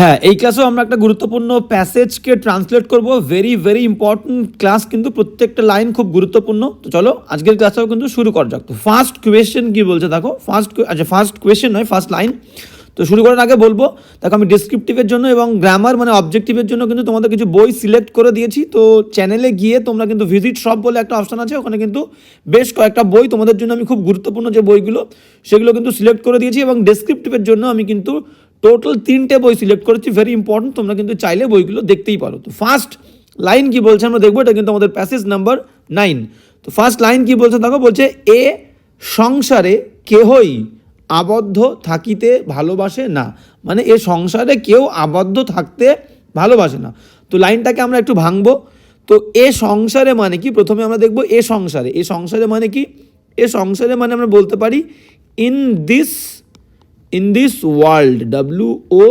হ্যাঁ এই ক্লাসেও আমরা একটা গুরুত্বপূর্ণ প্যাসেজকে ট্রান্সলেট করব। ভেরি ভেরি ইম্পর্টেন্ট ক্লাস কিন্তু প্রত্যেকটা লাইন খুব গুরুত্বপূর্ণ। তো চলো, আজকের ক্লাসটাও কিন্তু শুরু করা যাক। তো ফার্স্ট কোয়েশ্চেন কি বলছে দেখো? ফার্স্ট আচ্ছা ফার্স্ট কোয়েশ্চেন নয় ফার্স্ট লাইন তো শুরু করার আগে বলব, দেখো আমি ডিসক্রিপটিভের জন্য এবং গ্রামার মানে অবজেক্টিভের জন্য কিন্তু তোমাদের কিছু বই সিলেক্ট করে দিয়েছি। তো চ্যানেলে গিয়ে তোমরা কিন্তু ভিজিট শপ বলে একটা অপশন আছে, ওখানে কিন্তু বেশ কয়েকটা বই তোমাদের জন্য আমি খুব গুরুত্বপূর্ণ যে বইগুলো, সেগুলো কিন্তু সিলেক্ট করে দিয়েছি এবং ডেসক্রিপটিভের জন্য আমি কিন্তু টোটাল তিনটে বই সিলেক্ট করেছি ভেরি ইম্পর্টেন্ট তোমরা কিন্তু চাইলে বইগুলো দেখতেই পারো। তো ফার্স্ট লাইন কি বলছে আমরা দেখব, এটা কিন্তু আমাদের প্যাসেজ নাম্বার নাইন তো ফার্স্ট লাইন কি বলছে দেখো, বলছে, এ সংসারে কেহই আবদ্ধ থাকিতে ভালোবাসে না। মানে এ সংসারে কেউ আবদ্ধ থাকতে ভালোবাসে না। তো লাইনটাকে আমরা একটু ভাঙবো। তো এ সংসারে মানে কি? প্রথমে আমরা দেখব, এ সংসারে। এ সংসারে মানে কি? এ সংসারে মানে আমরা বলতে পারি in this in this world W O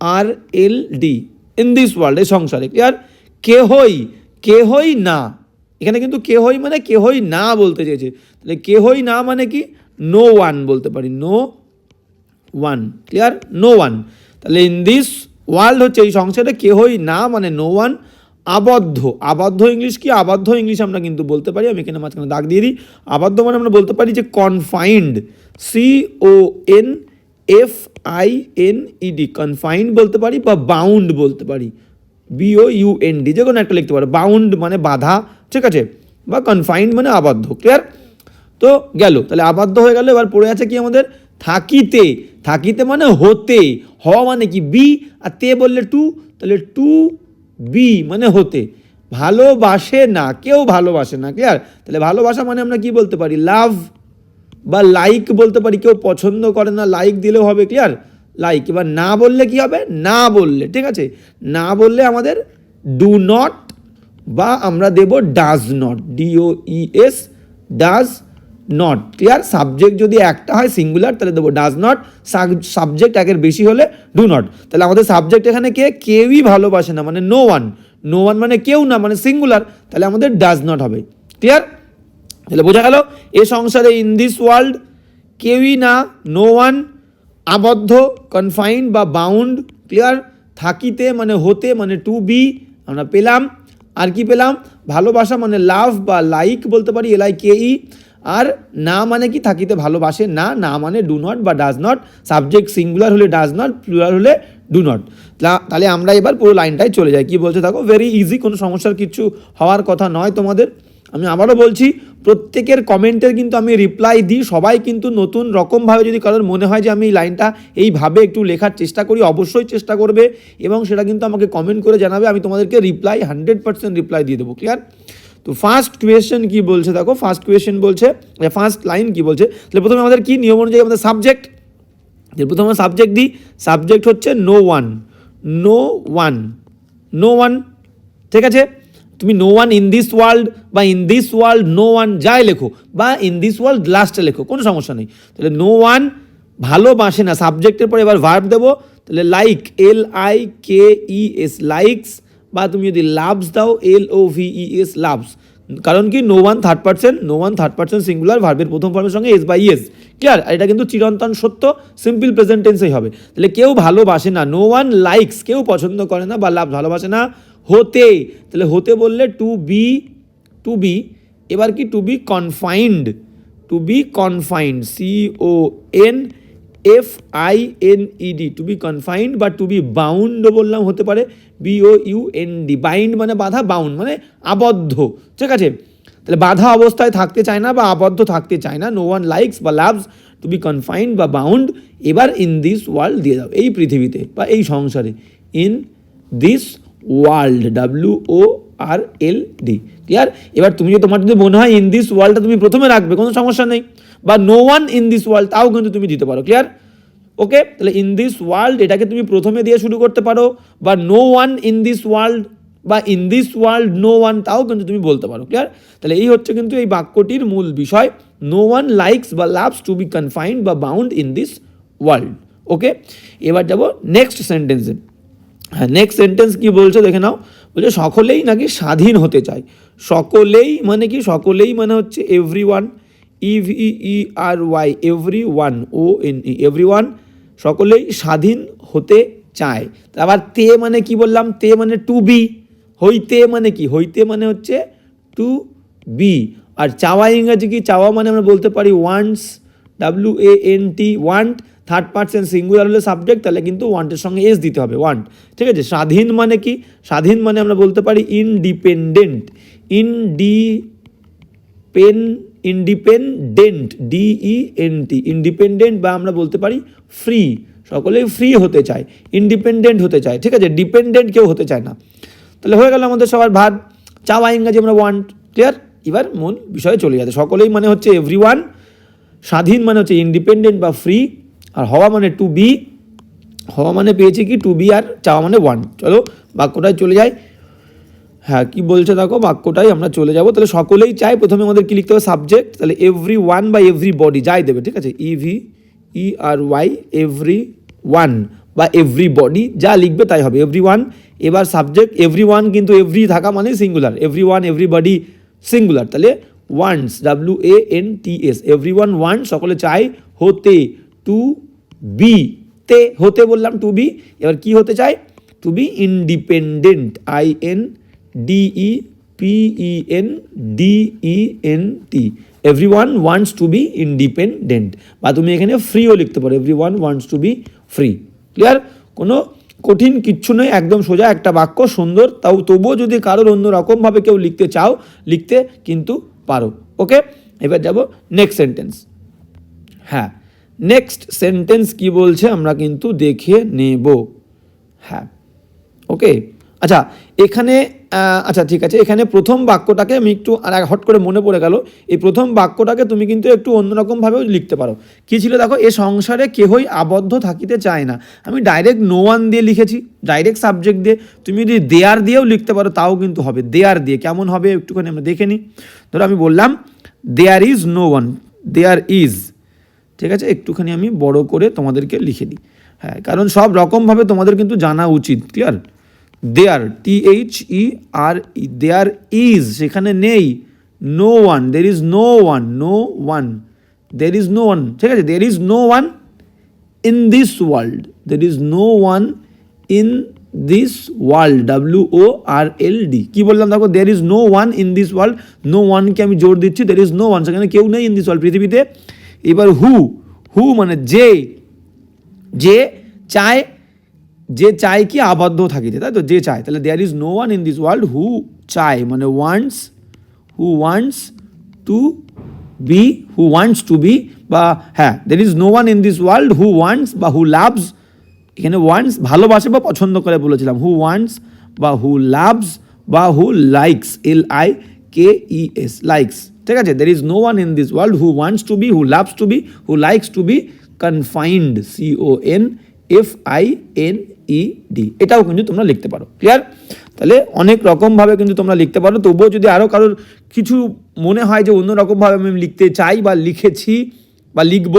R L D in this world এই সংসারে ক্লিয়ার কেহই কেহই না। এখানে কিন্তু কেহই মানে কেহই না বলতে চেয়েছে। তাহলে কেহই না মানে কি? নো ওয়ান বলতে পারি। No one clear no one তাহলে ইন দিস ওয়ার্ল্ড হচ্ছে এই সংসারে কেহই না মানে নো ওয়ান আবদ্ধ। আবদ্ধ ইংলিশ কি? আবদ্ধ ইংলিশ আমরা কিন্তু বলতে পারি। আমি এখানে মাঝখানে দাগ দিয়ে দিই। আবদ্ধ মানে আমরা বলতে পারি যে confined C O N F I N E D confined বলতে পারি বা বাউন্ড বলতে পারি। বিও ডি যে কোনো একটা লিখতে পারো। বাউন্ড মানে বাধা, ঠিক আছে? বা কনফাইন্ড মানে আবদ্ধ ক্লিয়ার তো গেল। তাহলে আবদ্ধ হয়ে গেল, এবার পড়ে আছে কি আমাদের? থাকিতে। থাকিতে মানে হতে। হওয়া মানে কি? বি। আর তে বললে টু। তাহলে টু বি মানে হতে। ভালোবাসে না, কেউ ভালোবাসে না ক্লিয়ার তাহলে ভালোবাসা মানে আমরা কি বলতে পারি? লাভ। বা লাইক বলতে পারি, কেউ পছন্দ করে না লাইক দিলেও হবে ক্লিয়ার লাইক এবার না বললে কি হবে? না বললে, ঠিক আছে? না বললে আমাদের ডু নট বা আমরা দেব does not D O S does not clear subject যদি একটা হয় সিঙ্গুলার তাহলে দেবো ডাজ নট সাবজেক্ট একের বেশি হলে ডু নট তাহলে আমাদের সাবজেক্ট এখানে কে? কেউই ভালোবাসে না মানে নো ওয়ান নো ওয়ান মানে কেউ না মানে সিঙ্গুলার তাহলে আমাদের ডাজ নট হবে ক্লিয়ার তাহলে বোঝা গেল, এ সংসারে ইন দিস ওয়ার্ল্ড কেউই না নো ওয়ান আবদ্ধ কনফাইন্ড বা বাউন্ড ক্লিয়ার থাকিতে মানে হতে মানে টু বি আমরা পেলাম। আর কি পেলাম? ভালোবাসা মানে লাভ বা লাইক বলতে পারি এল আই কে ই আর না মানে কি? থাকিতে ভালোবাসে, না না মানে ডু নট বা ডাজ নট সাবজেক্ট সিঙ্গুলার হলে ডাজ নট প্লুরাল হলে ডু নট তাহলে আমরা এবার পুরো লাইনটাই চলে যাই। কি বলছে থাকো ভেরি ইজি কোনো সমস্যার কিছু হওয়ার কথা নয় তোমাদের। আমি আবারও বলছি, প্রত্যেকের কমেন্টের কিন্তু আমি রিপ্লাই দিই। সবাই কিন্তু নতুন রকমভাবে যদি কারোর মনে হয় যে আমি এই লাইনটা এইভাবে একটু লেখার চেষ্টা করি, অবশ্যই চেষ্টা করবে এবং সেটা কিন্তু আমাকে কমেন্ট করে জানাবে। আমি তোমাদেরকে রিপ্লাই হান্ড্রেড পার্সেন্ট রিপ্লাই দিয়ে দেবো ক্লিয়ার তো ফার্স্ট কোয়েশ্চেন কি বলছে দেখো ফার্স্ট কোয়েশ্চেন বলছে ফার্স্ট লাইন কি বলছে? তাহলে প্রথমে আমাদের কি নিয়ম অনুযায়ী আমাদের সাবজেক্ট প্রথমে সাবজেক্ট দিই। সাবজেক্ট হচ্ছে no one no one no one ঠিক আছে? তুমি no one in this world বা in this world no one যাই লেখো বা ইন দিস ওয়ার্ল্ড লাস্টে লেখো, কোনো সমস্যা নেই। তাহলে নো ওয়ান ভালোবাসে না সাবজেক্টের পরে এবার ভার্ব দেবো, তাহলে like L I K E S likes বা তুমি যদি লাভস দাও L O V E S loves কারণ কি no one third percent no one third percent singular ভার্বের প্রথম ফর্মের সঙ্গে এস বাই এস ক্লিয়ার আর এটা কিন্তু চিরন্তন সত্য সিম্পল প্রেজেন্টেন্সেই হবে। তাহলে কেউ ভালোবাসে না নো ওয়ান লাইকস কেউ পছন্দ করে না বা লাভ ভালোবাসে না হতে, তাহলে হতে বললে টু বি টু বি এবার কি to be confined to be confined C O N F I N E D to be confined বা টু বি বাউন্ড বললাম হতে পারে B O U N D bind মানে বাধা বাউন্ড মানে আবদ্ধ, ঠিক আছে? তাহলে বাধা অবস্থায় থাকতে চায় না বা আবদ্ধ থাকতে চায় না নো ওয়ান লাইকস বা লাভস টু বি কনফাইন্ড বা বাউন্ড এবার ইন দিস ওয়ার্ল্ড দিয়ে দাও, এই পৃথিবীতে বা এই সংসারে in this world W O R L D clear এবার তুমি যদি তোমার যদি মনে হয় ইন দিস ওয়ার্ল্ডটা তুমি প্রথমে রাখবে, কোনো সমস্যা নেই। বা no one in this world তাও কিন্তু তুমি দিতে পারো ক্লিয়ার ওকে তাহলে ইন দিস ওয়ার্ল্ড এটাকে তুমি প্রথমে দিয়ে শুরু করতে পারো, বা no one in this world বা in this world no one তাও কিন্তু তুমি বলতে পারো ক্লিয়ার তাহলে এই হচ্ছে কিন্তু এই বাক্যটির মূল বিষয়। নো ওয়ান লাইকস বা লাভস টু বি কনফাইন্ড বা bound in this world okay এবার যাব নেক্সট সেন্টেন্সে হ্যাঁ নেক্সট সেন্টেন্স কি বলছে দেখে নাও। বলছে, সকলেই নাকি স্বাধীন হতে চায়। সকলেই মানে কি? সকলেই মানে হচ্ছে every one E V E R Y every one O N E every one সকলেই স্বাধীন হতে চায়। আবার তে মানে কি বললাম? তে মানে টু বি হইতে মানে কি? হইতে মানে হচ্ছে টু বি আর চাওয়া ইংরাজি কি? চাওয়া মানে আমরা বলতে পারি wants W A N T want third person singular হলে সাবজেক্ট তাহলে কিন্তু ওয়ান্টের সঙ্গে এস দিতে হবে ওয়ান্ট ঠিক আছে? স্বাধীন মানে কি? স্বাধীন মানে আমরা বলতে পারি independent indie pen independent D E N T independent বা আমরা বলতে পারি ফ্রি সকলেই ফ্রি হতে চায় ইন্ডিপেন্ডেন্ট হতে চায়, ঠিক আছে? ডিপেন্ডেন্ট কেউ হতে চায় না। তাহলে হয়ে গেল আমাদের সবার ভাত। চাওয়া ইংরাজি আমরা ওয়ান্ট ক্লিয়ার এবার মূল বিষয়ে চলে যাচ্ছে। সকলেই মানে হচ্ছে এভরি স্বাধীন মানে হচ্ছে ইন্ডিপেন্ডেন্ট বা ফ্রি আর হওয়া মানে টু বি হওয়া মানে পেয়েছি কি টু বি আর চাওয়া মানে ওয়ান চলো বাক্যটায় চলে যাই। হ্যাঁ কি বলছে দেখো, বাক্যটাই আমরা চলে যাব। তাহলে সকলেই চাই প্রথমে আমাদের কি লিখতে হবে? সাবজেক্ট তাহলে এভরি ওয়ান বা এভরি বডি যাই দেবে, ঠিক আছে? E V E R Y every one বা এভরি বডি যা লিখবে তাই হবে। এভরি ওয়ান এবার সাবজেক্ট এভরি ওয়ান কিন্তু এভরি থাকা মানে singular every one every body singular তাহলে wants W A N T S every one one সকলে চাই হতে। টু বি তে হতে বললাম টু বি এবার কি হতে চাই? To be independent I N D E P E N D E N T every one wants to be independent বা তুমি এখানে ফ্রিও লিখতে পারো। Every one wants to be free clear কোনো কঠিন কিচ্ছু নয়, একদম সোজা একটা বাক্য, সুন্দর। তাও তবুও যদি কারোর অন্য রকমভাবে কেউ লিখতে চাও, লিখতে কিন্তু পারো। ওকে এবার যাব নেক্সট সেন্টেন্স হ্যাঁ। নেক্সট সেন্টেন্স কি বলছে আমরা কিন্তু দেখে নেব। হ্যাঁ। ওকে আচ্ছা এখানে আচ্ছা ঠিক আছে। এখানে প্রথম বাক্যটাকে আমি একটু আর হট করে মনে পড়ে গেল। এই প্রথম বাক্যটাকে তুমি কিন্তু একটু অন্যরকমভাবেও লিখতে পারো। কী ছিল দেখো? এ সংসারে কেহই আবদ্ধ থাকিতে চায় না। আমি ডাইরেক্ট নো ওয়ান দিয়ে লিখেছি। ডাইরেক্ট সাবজেক্ট দিয়ে। তুমি যদি দেয়ার দিয়েও লিখতে পারো, তাও কিন্তু হবে। দেয়ার দিয়ে। কেমন হবে? একটুখানি আমরা দেখে নিই। ধরো আমি বললাম there is no one there is ঠিক আছে? একটুখানি আমি বড় করে তোমাদেরকে লিখে দিই। হ্যাঁ কারণ সব রকমভাবে তোমাদের কিন্তু জানা উচিত clear there T H E R E there is সেখানে নেই no one there is no one no one there is no one ঠিক আছে? There is no one in this world there is no one in this world W O R L D কি বললাম দেখো? There is no one in this world no ওয়ানকে আমি জোর দিচ্ছি দের is no one সেখানে কেউ নেই ইন দিস ওয়ার্ল্ড পৃথিবীতে। এবার হু হু মানে যে যে চায় যে চায় কি আবদ্ধ থাকিতে তাই তো? যে চায়। তাহলে there is no one in this world who চায় মানে wants who wants to be who wants to be বা হ্যাঁ there is no one in this world who wants বা হু লাভস এখানে ওয়ান্টস ভালোবাসে বা পছন্দ করে বলেছিলাম। হু ওয়ান্টস বা হু লাভস বা who likes L I K E S likes ঠিক আছে? There is no one in this world who wants to be who loves to be who likes to be confined C O N F I N E D এটাও কিন্তু তোমরা লিখতে পারো। Clear তাহলে অনেক রকমভাবে কিন্তু তোমরা লিখতে পারো। তবুও যদি আরও কারোর কিছু মনে হয় যে অন্য রকমভাবে আমি লিখতে চাই বা লিখেছি বা লিখব,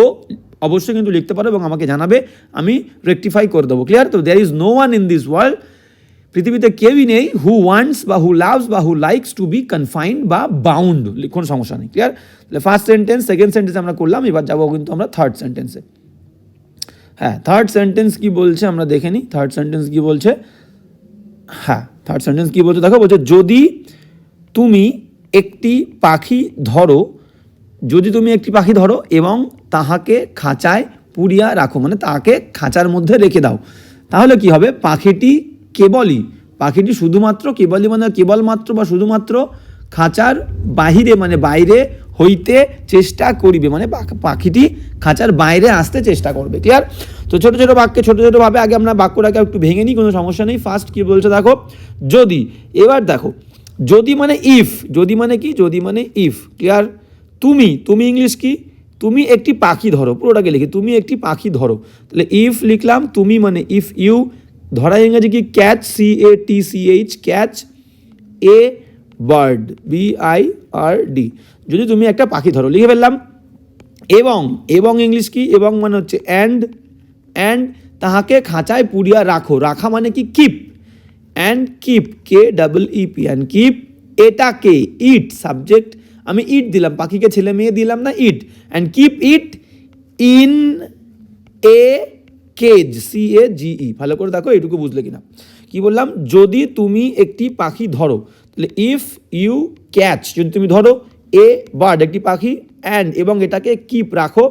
অবশ্যই কিন্তু লিখতে পারো এবং আমাকে জানাবে। আমি রেকটিফাই করে দেবো। ক্লিয়ার তো there is no one in this world পৃথিবীতে কেউই নেই হু ওয়ান্টস বা হু লাভস বা who likes to be confined বা বাউন্ড কোনো সমস্যা নেই ক্লিয়ার তাহলে ফার্স্ট সেন্টেন্স সেকেন্ড সেন্টেন্স আমরা করলাম, এবার যাব কিন্তু আমরা থার্ড সেন্টেন্সে হ্যাঁ থার্ড সেন্টেন্স কি বলছে আমরা দেখে নিই থার্ড সেন্টেন্স কি বলছে? হ্যাঁ থার্ড সেন্টেন্স কি বলছে? দেখো, বলছে, যদি তুমি একটি পাখি ধরো, যদি তুমি একটি পাখি ধরো এবং তাহাকে খাঁচায় পুড়িয়া রাখো মানে তাকে খাঁচার মধ্যে রেখে দাও, তাহলে কি হবে? পাখিটি কেবলই। পাখিটি শুধুমাত্র কেবলই মানে কেবলমাত্র বা শুধুমাত্র খাঁচার বাহিরে মানে বাইরে হইতে চেষ্টা করিবে। মানে পাখ- পাখিটি খাঁচার বাইরে আসতে চেষ্টা করবে ক্লিয়ার তো ছোটো ছোটো বাক্যে ছোটো ছোট ভাবে আগে আমরা বাক্যটাকে একটু ভেঙে নিই, কোনো সমস্যা নেই। ফার্স্ট কী বলছে দেখো? যদি, এবার দেখো, যদি মানে ইফ যদি মানে কি? যদি মানে ইফ ক্লিয়ার তুমি তুমি ইংলিশ কি? তুমি একটি পাখি ধরো, পুরোটাকে লিখি, তুমি একটি পাখি ধরো। তাহলে ইফ লিখলাম, তুমি মানে ইফ ইউ ধরা ইংরেজি কি? Catch C A T C H catch a bird B I R D যদি তুমি একটা পাখি ধরো, লিখে ফেললাম। এবং এবং ইংলিশ কি? এবং মানে হচ্ছে অ্যান্ড অ্যান্ড তাহাকে খাঁচায় পুড়িয়া রাখো। রাখা মানে কি? Keep and keep K double E P and keep এটাকে ইট সাবজেক্ট আমি ইট দিলাম। পাখিকে, ছেলে মেয়ে দিলাম না eat and keep it in a cage C A G E ভালো করে দেখো এটুকু বুঝলে কিনা। কি বললাম? যদি তুমি একটি পাখি ধরো, তাহলে ইফ ইউ ক্যাচ যদি তুমি ধরো এ বার্ড একটি পাখি অ্যান্ড এবং এটাকে কিপ রাখো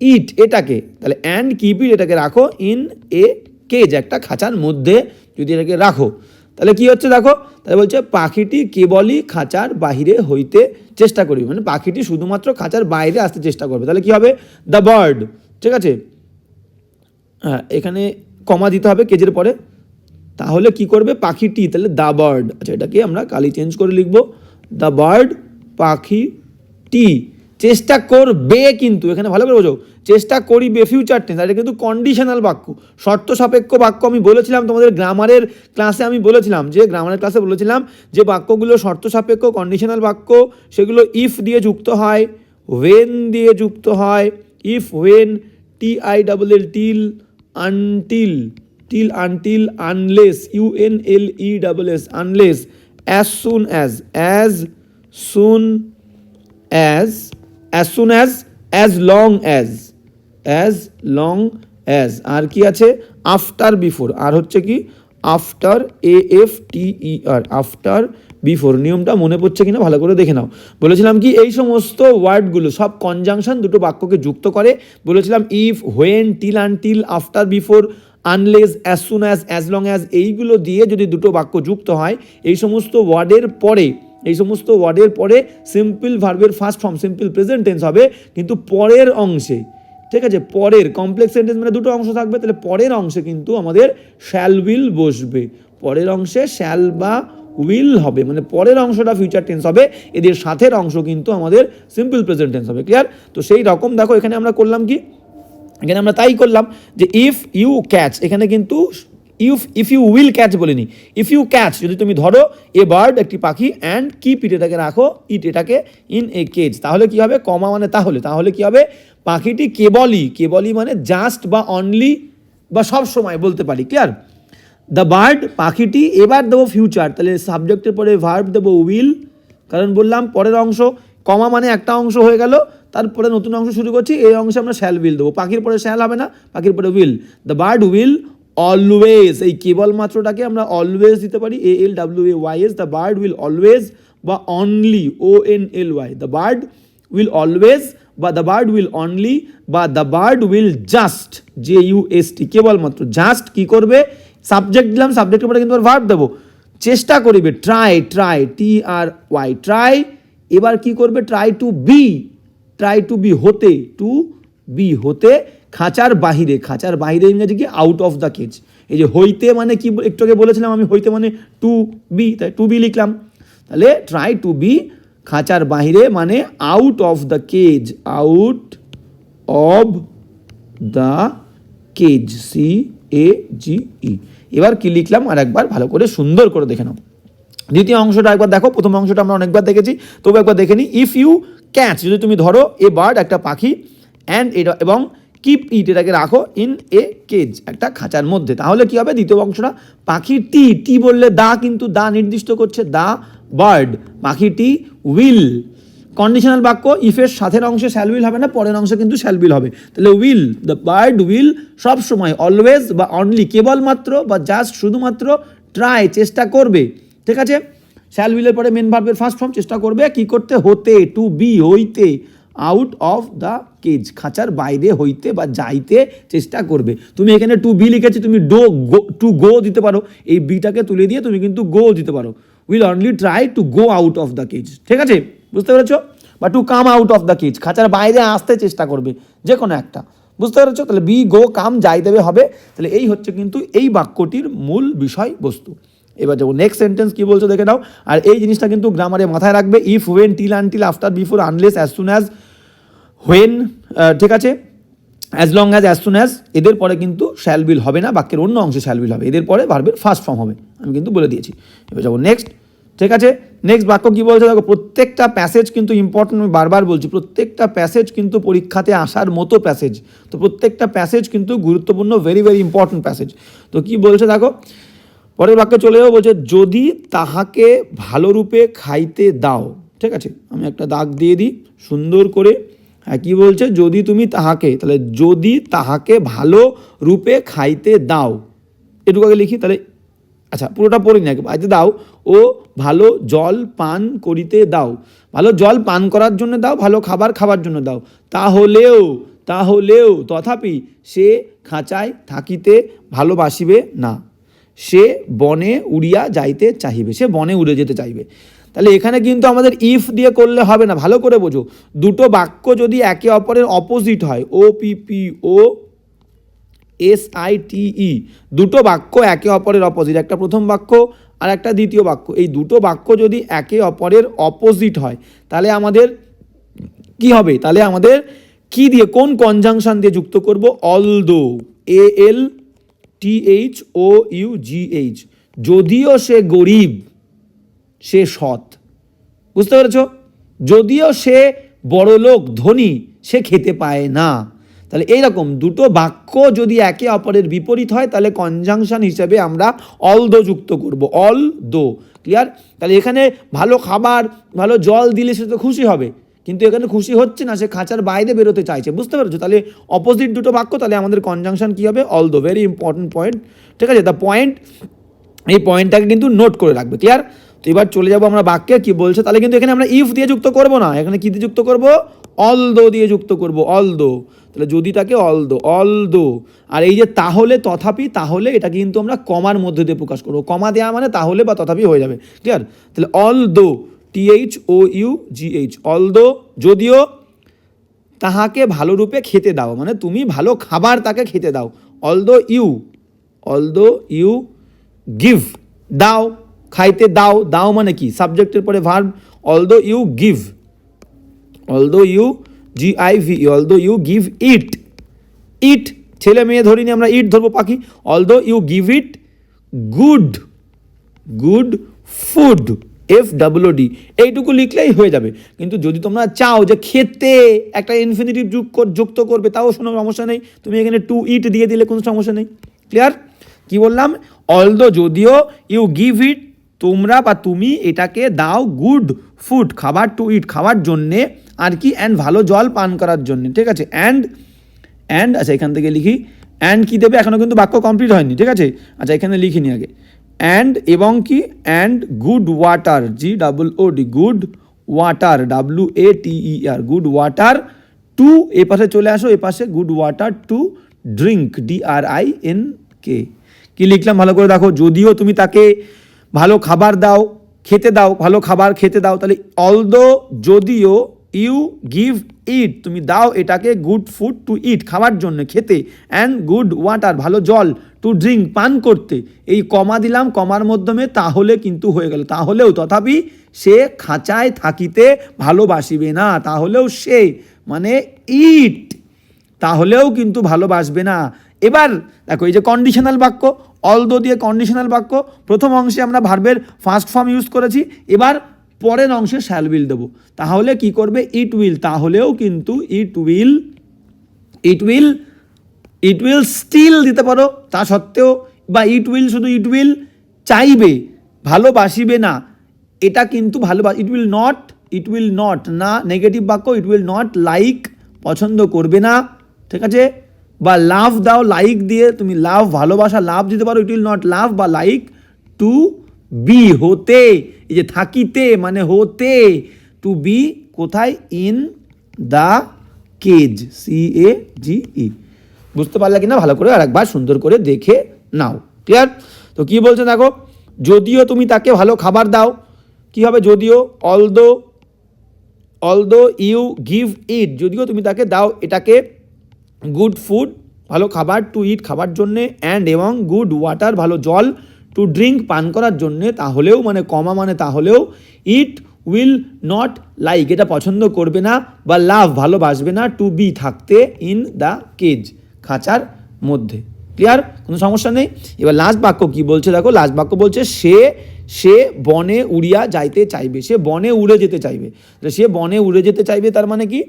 ইট এটাকে, তাহলে অ্যান্ড কিপ ইট এটাকে রাখো ইন এ কেজ একটা খাঁচার মধ্যে যদি এটাকে রাখো। তাহলে কি হচ্ছে দেখো? তাহলে বলছে পাখিটি কেবলই খাঁচার বাহিরে হইতে চেষ্টা করবে মানে পাখিটি শুধুমাত্র খাঁচার বাইরে আসতে চেষ্টা করবে। তাহলে কি হবে? দ্য বার্ড ঠিক আছে? হ্যাঁ এখানে কমা দিতে হবে কেজের পরে। তাহলে কি করবে? পাখিটি তাহলে দ্য বার্ড আচ্ছা এটাকে আমরা কালি চেঞ্জ করে লিখব। দ্য বার্ড পাখিটি চেষ্টা করবে কিন্তু, এখানে ভালো করে বোঝো। চেষ্টা করিবে ফিউচার টেন্স এটা কিন্তু কন্ডিশনাল বাক্য। শর্ত সাপেক্ষ বাক্য আমি বলেছিলাম তোমাদের গ্রামারের ক্লাসে আমি বলেছিলাম, যে গ্রামারের ক্লাসে বলেছিলাম যে বাক্যগুলো শর্ত সাপেক্ষ কন্ডিশনাল বাক্য, সেগুলো ইফ দিয়ে যুক্ত হয় ওয়েন দিয়ে যুক্ত হয় if when T I double L till until till until unless U N L E double S unless as soon as as soon as as soon as as long as as long as আর কি আছে? After before আর হচ্ছে কি? After A F T E R after before নিয়মটা মনে পড়ছে কিনা ভালো করে দেখে নাও। বলেছিলাম কি, এই সমস্ত ওয়ার্ডগুলো সব কনজাংশন দুটো বাক্যকে যুক্ত করে। বলেছিলাম if when till until after before unless as soon as as long as এইগুলো দিয়ে যদি দুটো বাক্য যুক্ত হয়, এই সমস্ত ওয়ার্ডের পরে, এই সমস্ত ওয়ার্ডের পরে সিম্পল ভার্বের first form simple present tense হবে, কিন্তু পরের অংশে, ঠিক আছে? পরের কমপ্লেক্স সেন্টেন্স মানে দুটো অংশ থাকবে, তাহলে পরের অংশে কিন্তু আমাদের শ্যাল উইল বসবে। পরের অংশে শ্যাল বা উইল হবে মানে পরের অংশটা ফিউচার টেন্স হবে, এদের সাথের অংশ কিন্তু আমাদের সিম্পল প্রেজেন্ট টেন্স হবে ক্লিয়ার তো সেই রকম দেখো, এখানে আমরা করলাম কি? এখানে আমরা তাই করলাম যে ইফ ইউ ক্যাচ এখানে কিন্তু if if you will catch বলিনি ইফ ইউ ক্যাচ যদি তুমি ধরো এ বার্ড একটি পাখি অ্যান্ড কিপ এটাকে রাখো ইট এটাকে ইন এ কেজ তাহলে কি হবে? কমা মানে তাহলে তাহলে কি হবে? পাখিটি কেবলই কেবলই মানে জাস্ট বা অনলি বা সব সময় বলতে পারি ক্লিয়ার দ্য বার্ড পাখিটি, এবার দেবো ফিউচার তাহলে সাবজেক্টের পরে ভার্ব দেবো উইল কারণ বললাম পরের অংশ কমা মানে একটা অংশ হয়ে গেল। তারপরে নতুন অংশ শুরু করছি, এই অংশে আমরা শ্যাল উইল দেবো। পাখির পরে শ্যাল হবে না, পাখির পরে will the bird will always এই কেবলমাত্রটাকে আমরা অলওয়েজ দিতে পারি A L W A Y S the bird will always বা only O N L Y the bird will always বা দ্য বার্ড উইল অনলি বা the bird will just J U S T কেবলমাত্র just কি করবে? Subject দিলাম সাবজেক্টের পরে কিন্তু ভার্ব দেবো। চেষ্টা করিবে try try T R Y try এবার কি করবে? Try to be try to be হতে টু বি হতে খাঁচার বাহিরে খাঁচার বাহিরে ইংরেজি কি? আউট অফ দ্য কেজ এই যে হইতে মানে কি একটু আগে বলেছিলাম আমি, হইতে মানে টু বি তাই টু বি লিখলাম। তাহলে ট্রাই টু বি খাঁচার বাহিরে মানে out of the cage out of the cage C A G E এবার কি লিখলাম? আর একবার ভালো করে সুন্দর করে দেখে নাও। দ্বিতীয় অংশটা একবার দেখো। প্রথম অংশটা আমরা অনেকবার দেখেছি। তবু একবার দেখে নিই ইফ ইউ ক্যাচ যদি তুমি ধরো এ বার্ড একটা পাখি অ্যান্ড এটা এবং কিপ ইট এটাকে রাখো ইন এ কেজ একটা খাঁচার মধ্যে। তাহলে কি হবে? দ্বিতীয় অংশটা পাখি টি টি বললে দা কিন্তু দা নির্দিষ্ট করছে, দা বার্ড পাখিটি উইল কন্ডিশনাল বাক্য ইফের সাথের অংশে শ্যাল উইল হবে না, পরের অংশে কিন্তু শ্যাল উইল হবে। তাহলে উইল দ্য বার্ড উইল সবসময় অলওয়েজ বা অনলি কেবলমাত্র বা জাস্ট শুধুমাত্র ট্রাই চেষ্টা করবে। ঠিক আছে? শ্যাল উইলের পরে মেন ভার্বের ফার্স্ট ফর্ম চেষ্টা করবে কি করতে? হতে টু বি হইতে আউট অফ দ্য কেজ খাঁচার বাইরে হইতে বা যাইতে চেষ্টা করবে। তুমি এখানে টু বি লিখেছি, তুমি ডো গো টু গো দিতে পারো। এই বিটাকে তুলে দিয়ে তুমি কিন্তু গো দিতে পারো। Will only try to go out of the cage ঠিক আছে? বুঝতে পেরেছ? বা to come out of the cage খাঁচার বাইরে আসতে চেষ্টা করবে যে কোনো একটা। বুঝতে পেরেছ? তাহলে বি গো কাম যাই দেবে, হবে। তাহলে এই হচ্ছে কিন্তু এই বাক্যটির মূল বিষয় বস্তু এবার যাব নেক্সট সেন্টেন্স কী বলছো দেখে নাও। আর এই জিনিসটা কিন্তু গ্রামারে মাথায় রাখবে if when till until after before unless as soon as when ঠিক আছে? As long as as soon as এদের পরে কিন্তু শ্যাল বিল হবে না, বাক্যের অন্য অংশে শ্যাল বিল হবে। এদের পরে ভার্বের ফার্স্ট ফর্ম হবে। আমি কিন্তু বলে দিয়েছি। এবার যাব নেক্সট ঠিক আছে? নেক্সট বাক্য কী বলছে? দেখো, প্রত্যেকটা প্যাসেজ কিন্তু ইম্পর্টেন্ট আমি বারবার বলছি, প্রত্যেকটা প্যাসেজ কিন্তু পরীক্ষাতে আসার মতো প্যাসেজ তো প্রত্যেকটা প্যাসেজ কিন্তু গুরুত্বপূর্ণ ভেরি ভেরি ইম্পর্টেন্ট প্যাসেজ তো কি বলছে দেখো? পরের বাক্যে চলে যাব, বলছে, যদি তাহাকে ভালো রূপে খাইতে দাও। ঠিক আছে? আমি একটা দাগ দিয়ে দিই, সুন্দর করে। হ্যাঁ কী বলছে? যদি তুমি তাহাকে, তাহলে, যদি তাহাকে ভালো রূপে খাইতে দাও। এটুকু আগে লিখি, তাহলে আচ্ছা পুরোটা পড়ি না আগে। দাও। ও ভালো জল পান করিতে দাও। ভালো জল পান করার জন্য দাও, ভালো খাবার খাবার জন্য দাও। তাহলেও তাহলেও তথাপি সে খাঁচায় থাকিতে ভালোবাসিবে না। সে বনে উড়িয়া যাইতে চাহিবে। সে বনে উড়ে যেতে চাইবে তাহলে এখানে কিন্তু আমাদের ইফ দিয়ে করলে হবে না। ভালো করে বোঝো। দুটো বাক্য যদি একে অপরের অপোজিট হয় O P P O S I T E দুটো বাক্য একে অপরের অপোজিট একটা প্রথম বাক্য আর একটা দ্বিতীয় বাক্য। এই দুটো বাক্য যদি একে অপরের অপোজিট হয়, তাহলে আমাদের কি হবে? তাহলে আমাদের কি দিয়ে, কোন কনজাংশন দিয়ে যুক্ত করব? Although A L T H O U G H যদিও সে গরিব, সে সৎ। বুঝতে পেরেছ? যদিও সে বড়লোক, ধনী, সে খেতে পায় না। তাহলে এইরকম দুটো বাক্য যদি একে অপরের বিপরীত হয়, তাহলে কনজাংশন হিসেবে আমরা অল দো যুক্ত করব। অল দো ক্লিয়ার তাহলে এখানে ভালো খাবার, ভালো জল দিলে সে তো খুশি হবে, কিন্তু এখানে খুশি হচ্ছে না, সে খাঁচার বাইরে বেরোতে চাইছে, বুঝতে পেরেছ? তাহলে অপোজিট দুটো বাক্য, তাহলে আমাদের কনজাংশন কী হবে? অল দো ভেরি ইম্পর্টেন্ট পয়েন্ট ঠিক আছে? দ্য পয়েন্ট এই পয়েন্টটাকে কিন্তু নোট করে রাখবে ক্লিয়ার তো এবার চলে যাব আমরা বাক্যে, কি বলছে? তাহলে কিন্তু এখানে আমরা ইফ দিয়ে যুক্ত করব না, এখানে কী দিয়ে যুক্ত করব? অল দো দিয়ে যুক্ত করব অল দো তাহলে যদি তাকে অল দো অল দো আর এই যে তাহলে তথাপি, তাহলে এটা কিন্তু আমরা কমার মধ্যে দিয়ে প্রকাশ করব। কমা দেওয়া মানে তাহলে বা তথাপি হয়ে যাবে। ক্লিয়ার তাহলে although T H O U G H although যদিও তাহাকে ভালো রূপে খেতে দাও মানে তুমি ভালো খাবার তাকে খেতে দাও। Although you although you give, দাও, খাইতে দাও। দাও মানে কি? সাবজেক্টের পরে verb although you give. Although you G I V although you give it it ছেলে মেয়ে ধরিনি আমরা ইট ধরবো পাখি although you give it good good food F W D এইটুকু লিখলেই হয়ে যাবে। কিন্তু যদি তোমরা চাও যে খেতে একটা ইনফিনিটিভ যুগ যুক্ত করবে, তাও কোনো সমস্যা নেই। তুমি এখানে টু ইট দিয়ে দিলে কোনো সমস্যা নেই। ক্লিয়ার কি বললাম? অলদো যদিও ইউ গিভ ইট তোমরা বা তুমি এটাকে দাও গুড ফুড খাবার টু ইট খাওয়ার জন্যে আর কি অ্যান্ড ভালো জল পান করার জন্যে, ঠিক আছে? অ্যান্ড অ্যান্ড আচ্ছা এখান থেকে লিখি অ্যান্ড কী দেবে? এখনও কিন্তু বাক্য কমপ্লিট হয়নি, ঠিক আছে? আচ্ছা এখানে লিখিনি আগে। অ্যান্ড এবং কি? And good water G double O D good water W A T E R good water to এ পাশে চলে আসো, এ পাশে good water to drink D R I N K কি লিখলাম? ভালো করে দেখো, যদিও তুমি তাকে ভালো খাবার দাও, খেতে দাও, ভালো খাবার খেতে দাও, তাহলে অলদো যদিও ইউ গিভ ইট, তুমি দাও এটাকে গুড ফুড টু ইট, খাওয়ার জন্য, খেতে। অ্যান্ড গুড ওয়াটার, ভালো জল টু ড্রিঙ্ক, পান করতে। এই কমা দিলাম, কমার মাধ্যমে তাহলে কিন্তু হয়ে গেল। তাহলেও তথাপি সে খাঁচায় থাকিতে ভালোবাসিবে না, তাহলেও সে মানে ইট, তাহলেও কিন্তু ভালোবাসবে না। এবার দেখো, এই যে কন্ডিশনাল বাক্য অলদো দিয়ে কন্ডিশনাল বাক্য, প্রথম অংশে আমরা ভার্বের ফার্স্ট ফর্ম ইউজ করেছি। এবার পরের অংশে শ্যাল উইল দেবো। তাহলে কি করবে? ইট উইল তাহলেও কিন্তু it will it will it will still দিতে পারো। তা সত্ত্বেও বা ইট উইল শুধু ইট উইল চাইবে, ভালোবাসিবে না। এটা কিন্তু ভালোবাস it will not it will not না। নেগেটিভ বাক্য ইট উইল নট লাইক পছন্দ করবে না। ঠিক আছে? বা লাভ দাও লাইক দিয়ে তুমি লাভ ভালোবাসা লাভ দিতে পারো। ইট উইল নট লাভ বা লাইক টু বি হতে। এই যে থাকিতে মানে হতে টু বি কোথায়? In the cage C A G E বুঝতে পারলে কিনা? ভালো করে আরেকবার সুন্দর করে দেখে নাও। ক্লিয়ার তো কি বলছে দেখো? যদিও তুমি তাকে ভালো খাবার দাও, কি হবে যদিও? Although although you give it যদিও তুমি তাকে দাও, এটাকে গুড ফুড ভালো খাবার টু ইট খাবার জন্যে অ্যান্ড এবং গুড ওয়াটার ভালো জল টু ড্রিঙ্ক পান করার জন্যে তাহলেও মানে কমা মানে তাহলেও ইট উইল নট লাইক এটা পছন্দ করবে না বা লাভ ভালোবাসবে না টু বি থাকতে ইন দ্য কেজ খাঁচার মধ্যে। ক্লিয়ার কোনো সমস্যা নেই? এবার লাস্ট বাক্য কি বলছে দেখো লাস্ট বাক্য বলছে, সে সে বনে উড়িয়া যাইতে চাইবে, সে বনে উড়ে যেতে চাইবে। সে বনে উড়ে যেতে চাইবে তার মানে কি?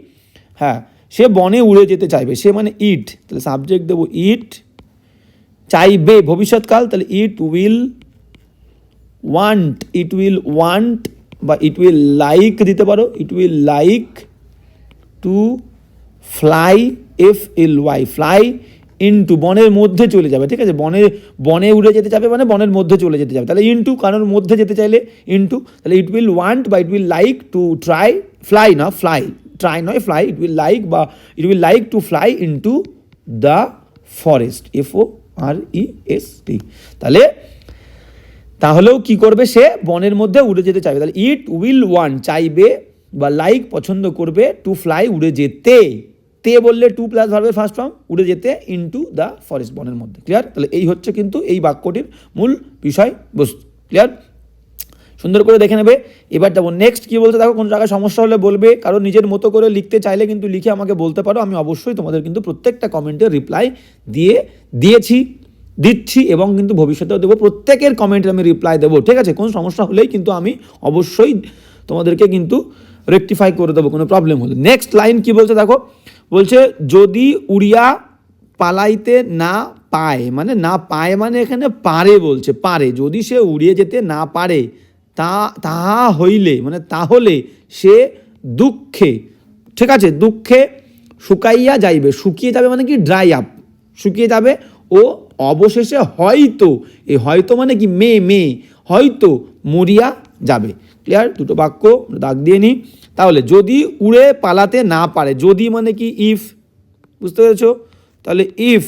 হ্যাঁ সে বনে উড়ে যেতে চাইবে, সে মানে ইট তাহলে সাবজেক্ট দেবো ইট চাইবে ভবিষ্যৎকাল, তাহলে it will want it will want বা ইট উইল লাইক দিতে পারো। It will like to fly F L Y fly into বনের মধ্যে চলে যাবে, ঠিক আছে? বনে বনে উড়ে যেতে যাবে মানে বনের মধ্যে চলে যেতে যাবে তাহলে ইনটু কারোর মধ্যে যেতে চাইলে ইনটু তাহলে ইট উইল ওয়ান্ট বা it will like to try fly না ফ্লাই ট্রাই নয় ফ্লাই ইট উইল লাইক বা it will like to fly into the forest F O R E S T তাহলে, তাহলেও কি করবে সে? বনের মধ্যে উড়ে যেতে চাইবে। তাহলে ইট উইল ওয়ান চাইবে বা লাইক পছন্দ করবে টু ফ্লাই উড়ে যেতে। তে বললে টু প্লাস ভার্বের ফার্স্ট ফর্ম উড়ে যেতে ইনটু দ্য ফরেস্ট বনের মধ্যে। ক্লিয়ার তাহলে এই হচ্ছে কিন্তু এই বাক্যটির মূল বিষয় বস্তু ক্লিয়ার সুন্দর করে দেখে নেবে। এবার যাব নেক্সট কি বলতে দেখো, কোনো জায়গায় সমস্যা হলে বলবে। কারণ নিজের মতো করে লিখতে চাইলে কিন্তু লিখে আমাকে বলতে পারো। আমি অবশ্যই তোমাদের কিন্তু প্রত্যেকটা কমেন্টের রিপ্লাই দিয়ে দিয়েছি, দিচ্ছি এবং কিন্তু ভবিষ্যতেও দেবো। প্রত্যেকের কমেন্টে আমি রিপ্লাই দেবো, ঠিক আছে? কোনো সমস্যা হলেই কিন্তু আমি অবশ্যই তোমাদেরকে কিন্তু রেকটিফাই করে দেবো, কোনো প্রবলেম হলে। নেক্সট লাইন কি বলছে দেখো? বলছে, যদি উড়িয়া পালাইতে না পায় মানে না পায় মানে এখানে পারে বলছে, পারে। যদি সে উড়িয়ে যেতে না পারে, তা, তাহা হইলে মানে তাহলে সে দুঃখে, ঠিক আছে? দুঃখে শুকাইয়া যাইবে। শুকিয়ে যাবে মানে কি? ড্রাই আপ শুকিয়ে যাবে। ও অবশেষে হয়তো, এই হয়তো মানে কি মে মে, হয়তো মরিয়া যাবে। ক্লিয়ার দুটো বাক্য দাগ দিয়ে নিই। তাহলে যদি উড়ে পালাতে না পারে, যদি মানে কি ইফ বুঝতে পেরেছ? তাহলে ইফ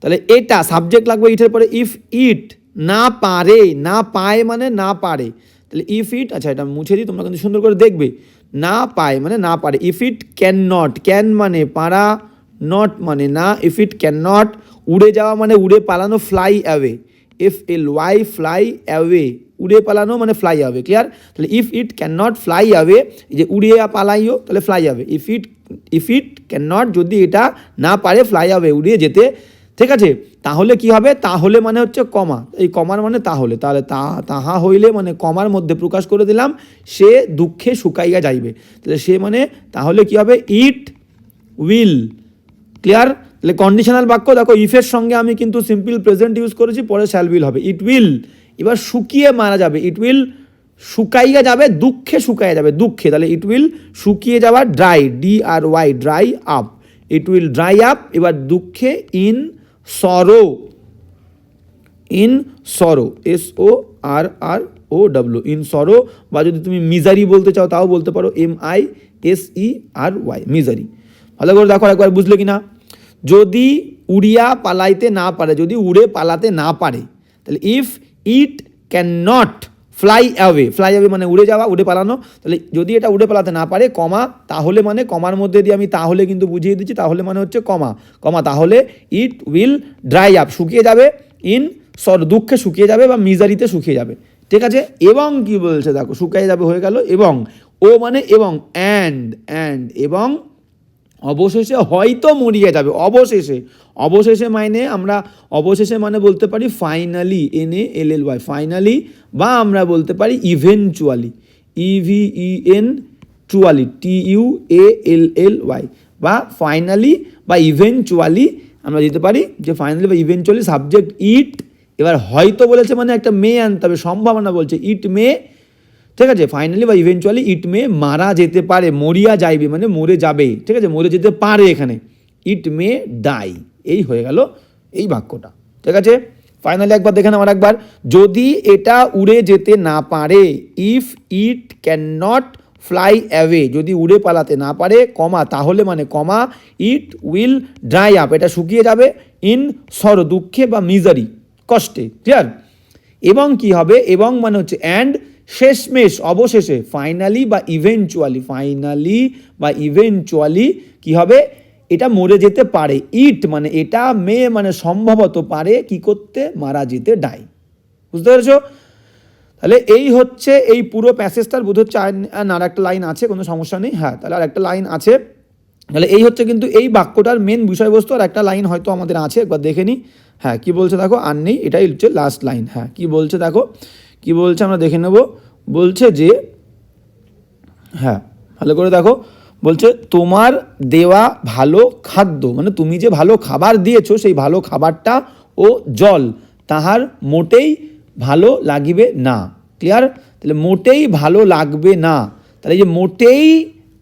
তাহলে এটা সাবজেক্ট লাগবে ইটের পরে ইফ ইট না পারে, না পায় মানে না পারে। তাহলে ইফ ইট আচ্ছা এটা মুছে দিই, তোমরা কিন্তু সুন্দর করে দেখবে। না পায় মানে না পারে। If it can not can মানে পারা নট মানে না ইফ ইট ক্যান নট উড়ে যাওয়া মানে উড়ে পালানো fly away F L Y fly away উড়ে পালানো মানে ফ্লাই অ্যাওয়ে ক্লিয়ার তাহলে if it can not fly away যে উড়িয়ে পালাইও, তাহলে fly away if it if it can not যদি এটা না পারে ফ্লাই অ্যাওয়ে উড়িয়ে যেতে, ঠিক আছে? তাহলে কি হবে? তাহলে মানে হচ্ছে কমা। এই কমার মানে তাহলে। তাহলে তা, তাহা হইলে মানে কমার মধ্যে প্রকাশ করে দিলাম, সে দুঃখে শুকাইয়া যাইবে। তাহলে সে মানে তাহলে কি হবে? ইট উইল ক্লিয়ার তাহলে কন্ডিশনাল বাক্য, দেখো ইফের সঙ্গে আমি কিন্তু সিম্পল প্রেজেন্ট ইউজ করেছি, পরে শ্যাল উইল হবে। ইট উইল এবার শুকিয়ে মারা যাবে। ইট উইল শুকাইয়া যাবে, দুঃখে শুকাইয়া যাবে, দুঃখে। তাহলে ইট উইল শুকিয়ে যাওয়া dry D R Y dry up it will dry up এবার দুঃখে in sorrow in sorrow S O R R O W in sorrow বা যদি তুমি মিজারি বলতে চাও, তাও বলতে পারো M I S E R Y misery ভালো করে দেখো, একবার বুঝলে কি না যদি উড়িয়া পালাইতে না পারে, যদি উড়ে পালাতে না পারে, তাহলে if it can not fly away fly away মানে উড়ে যাওয়া, উড়ে পালানো, তাহলে যদি এটা উড়ে পালাতে না পারে, কমা, তাহলে মানে কমার মধ্যে দিয়ে আমি তাহলে কিন্তু বুঝিয়ে দিচ্ছি, তাহলে মানে হচ্ছে কমা কমা তাহলে ইট উইল ড্রাই আপ শুকিয়ে যাবে ইন সর দুঃখে শুকিয়ে যাবে বা মিজারিতে শুকিয়ে যাবে, ঠিক আছে? এবং কি বলছে দেখো, শুকিয়ে যাবে হয়ে গেল এবং, ও মানে এবং অ্যান্ড অ্যান্ড এবং অবশেষে হয়তো মরিয়ে যাবে, অবশেষে। অবশেষে মানে আমরা, অবশেষে মানে বলতে পারি finally N A L L Y finally বা আমরা বলতে পারি eventually E V E N চুয়ালি T U A L L Y বা ফাইনালি বা ইভেনচুয়ালি আমরা দিতে পারি যে ফাইনালি বা ইভেনচুয়ালি সাবজেক্ট ইট এবার হয়তো বলেছে মানে একটা মে আনতে হবে, সম্ভাবনা বলছে ইট মে ঠিক আছে ফাইনালি বা ইভেনচুয়ালি ইট মে মারা যেতে পারে, মরিয়া যাইবে মানে মরে যাবে ঠিক আছে, মরে যেতে পারে এখানে ইট মে ডাই এই হয়ে গেল এই বাক্যটা, ঠিক আছে ফাইনালি একবার দেখে আমার একবার, যদি এটা উড়ে যেতে না পারে if it can not fly away যদি উড়ে পালাতে না পারে, কমা, তাহলে মানে কমা ইট উইল ড্রাই আপ এটা শুকিয়ে যাবে ইন সর, দুঃখে বা মিজারি কষ্টে ক্লিয়ার এবং কি হবে, এবং মানে হচ্ছে অ্যান্ড শেষমেশ, অবশেষে ফাইনালি বা ইভেনচুয়ালি ফাইনালি বা ইভেনচুয়ালি কি হবে? এটা মরে যেতে পারে। ইট মানে এটা, মে মানে সম্ভবত পারে, কি করতে? মারা যেতে ডাই বুঝতে পেরেছ? তাহলে এই হচ্ছে, এই পুরো প্যাসেজটার বোধ হচ্ছে আর একটা লাইন আছে, কোনো সমস্যা নেই। হ্যাঁ তাহলে আর একটা লাইন আছে। তাহলে এই হচ্ছে কিন্তু এই বাক্যটার মেন বিষয়বস্তু, আর একটা লাইন হয়তো আমাদের আছে, একবার দেখে নিই হ্যাঁ কি বলছে দেখো? আর নেই, এটাই হচ্ছে লাস্ট লাইন হ্যাঁ কি বলছে দেখো? কি বলছে আমরা দেখে নেব। বলছে যে হ্যাঁ ভালো করে দেখো। বলছে, তোমার দেওয়া ভালো খাদ্য মানে তুমি যে ভালো খাবার দিয়েছ, সেই ভালো খাবারটা ও জল, তাহার মোটেই ভালো লাগিবে না। ক্লিয়ার তাহলে মোটেই ভালো লাগবে না। তাহলে যে মোটেই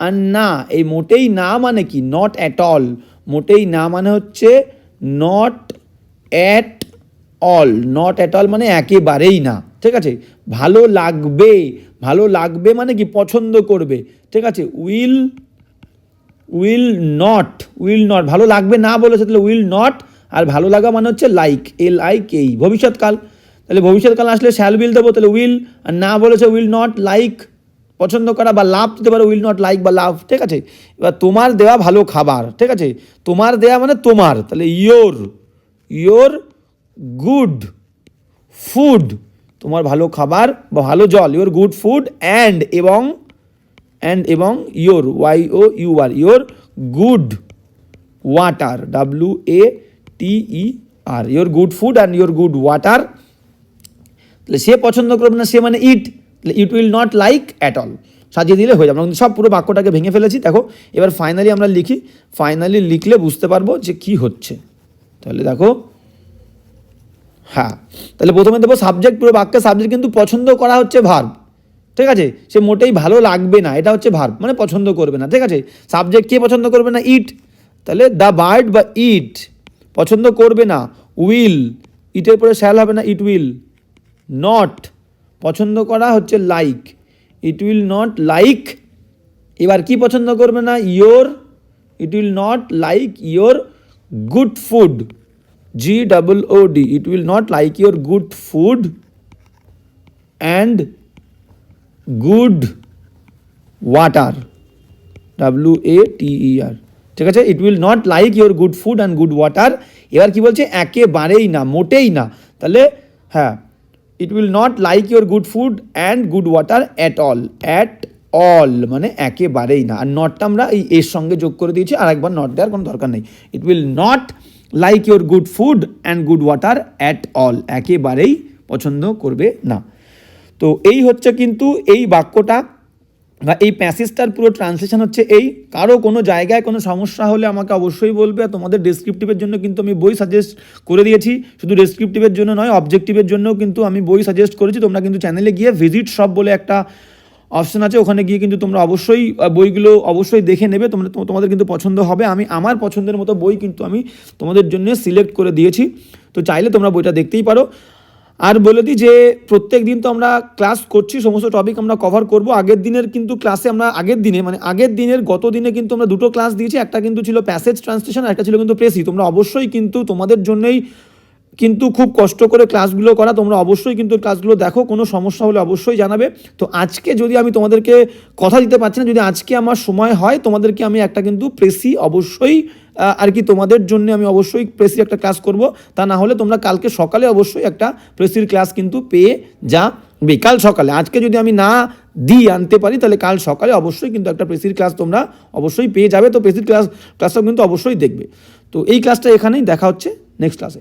আর না, এই মোটেই না মানে কি? নট অ্যাট অল মোটেই না মানে হচ্ছে not at all not at all মানে একেবারেই না। ঠিক আছে? ভালো লাগবে। ভালো লাগবে মানে কি? পছন্দ করবে। ঠিক আছে? Will will not will not. ভালো লাগবে না বলেছে তাহলে উইল নট। আর ভালো লাগা মানে হচ্ছে লাইক এল আই কেই ভবিষ্যৎকাল। তাহলে ভবিষ্যৎকাল আসলে শ্যাল উইল দেবো, তাহলে উইল। আর না বলেছে উইল নট, লাইক। পছন্দ করা বা লাভ দিতে পারো, উইল নট, লাইক বা লাভ। ঠিক আছে? এবার তোমার দেওয়া ভালো খাবার। ঠিক আছে? তোমার দেওয়া মানে তোমার। তাহলে ইয়োর ইয়োর গুড ফুড তোমার ভালো খাবার বা ভালো জল ইয়োর গুড ফুড অ্যান্ড এবং অ্যান্ড এবং your Y O U R your good water W A T E R your good food and your good water তাহলে সে পছন্দ করবে না, সে মানে it it will not like at all সাজিয়ে দিলে হয়ে যাবে। আমরা সব পুরো বাক্যটাকে ভেঙে ফেলেছি। দেখো, এবার ফাইনালি আমরা লিখি। ফাইনালি লিখলে বুঝতে পারব যে কি হচ্ছে। তাহলে দেখো হ্যাঁ। তাহলে প্রথমে দেবো সাবজেক্ট পুরো বাক্যের সাবজেক্ট কিন্তু পছন্দ করা হচ্ছে ভার্ব ঠিক আছে? সে মোটেই ভালো লাগবে না, এটা হচ্ছে ভার্ব মানে পছন্দ করবে না, ঠিক আছে? সাবজেক্ট কে পছন্দ করবে না ইট তাহলে দ্য বার্ড বা ইট পছন্দ করবে না উইল ইটের পরে শ্যাল হবে না ইট উইল নট পছন্দ করা হচ্ছে like it will not like এবার কি পছন্দ করবে না your it will not like your good food G double O D it will not like your good food and good water W A T E R ঠিক আছে? It will not like your good food and good water এবার কি বলছে? একেবারেই না, মোটেই না। তাহলে হ্যাঁ it will not like your good food and good water at all at all মানে একেবারেই না। আর নটটা আমরা এই এর সঙ্গে যোগ করে দিয়েছি আর একবার নট দেওয়ার কোনো দরকার নেই। It will not like your good food and good water at all একেবারেই পছন্দ করবে না। তো এই হচ্ছে কিন্তু এই বাক্যটা বা এই প্যাসেজটার পুরো ট্রান্সলেশন হচ্ছে এই। কারও কোনো জায়গায় কোনো সমস্যা হলে আমাকে অবশ্যই বলবে আর তোমাদের ডেসক্রিপটিভের জন্য কিন্তু আমি বই সাজেস্ট করে দিয়েছি। শুধু ডেসক্রিপটিভের জন্য নয় অবজেক্টিভের জন্য কিন্তু আমি বই সাজেস্ট করেছি। তোমরা কিন্তু চ্যানেলে গিয়ে ভিজিট সব বলে একটা অপশন আছে, ওখানে গিয়ে কিন্তু তোমরা অবশ্যই বইগুলো অবশ্যই দেখে নেবে, তোমরা তোমাদের কিন্তু পছন্দ হবে। আমি, আমার পছন্দের মতো বই কিন্তু আমি তোমাদের জন্য সিলেক্ট করে দিয়েছি। তো চাইলে তোমরা বইটা দেখতেই পারো। আর বলে দিই যে, প্রত্যেক দিন তো আমরা ক্লাস করছি, সমস্ত টপিক আমরা কভার করব। আগের দিনের কিন্তু ক্লাসে আমরা, আগের দিনে মানে আগের দিনের গত দিনে কিন্তু আমরা দুটো ক্লাস দিয়েছি। একটা কিন্তু ছিল প্যাসেজ ট্রান্সলেশন একটা ছিল কিন্তু প্রেসি তোমরা অবশ্যই কিন্তু তোমাদের জন্যই কিন্তু খুব কষ্ট করে ক্লাসগুলো করা, তোমরা অবশ্যই কিন্তু ক্লাসগুলো দেখো, কোনো সমস্যা হলে অবশ্যই জানাবে। তো আজকে যদি আমি তোমাদেরকে কথা দিতে পারছি না, যদি আজকে আমার সময় হয়, তোমাদেরকে আমি একটা কিন্তু প্রেসি অবশ্যই আর কি তোমাদের জন্য আমি অবশ্যই প্রেসির একটা ক্লাস করব। তা না হলে তোমরা কালকে সকালে অবশ্যই একটা প্রেসির ক্লাস কিন্তু পেয়ে যাবে। কাল সকালে, আজকে যদি আমি না দিই, আনতে পারি, তাহলে কাল সকালে অবশ্যই কিন্তু একটা প্রেসির ক্লাস তোমরা অবশ্যই পেয়ে যাবে। তো প্রেসির ক্লাস ক্লাসটাও কিন্তু অবশ্যই দেখবে। তো এই ক্লাসটা এখানেই, দেখা হচ্ছে নেক্সট ক্লাসে